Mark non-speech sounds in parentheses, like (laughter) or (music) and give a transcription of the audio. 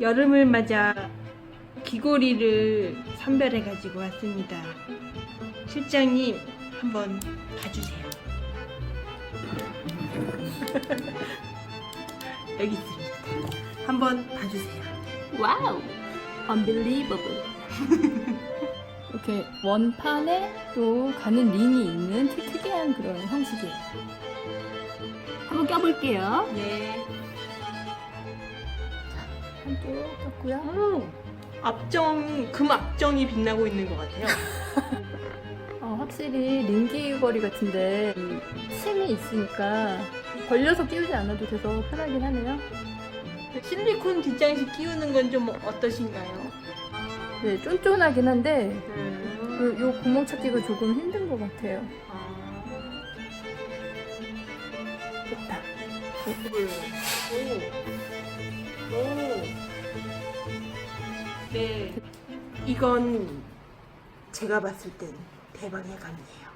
여름을 맞아 귀고리를 선별해 가지고 왔습니다. 실장님 한번 봐주세요. (laughs) 여기 있습니다. 한번 봐주세요. 와우. Unbelievable. (laughs) 이렇게 원판에 또 가는 링이 있는 특- 특이한 그런 형식이에요. 한번 껴볼게요. 네. 한쪽 꼈고요. 오, 앞정 금 앞정이 빛나고 있는 것 같아요. (laughs) 어, 확실히 링기거리 같은데 이 침이 있으니까 벌려서 끼우지 않아도 돼서 편하긴 하네요. 실리콘 뒷장식 끼우는 건 좀 어떠신가요? 네, 쫀쫀하긴 한데 음. 그, 요 구멍 찾기가 조금 힘든 것 같아요. 아. 됐다. 오. 네. 이건 제가 봤을 땐 대박의 감이에요.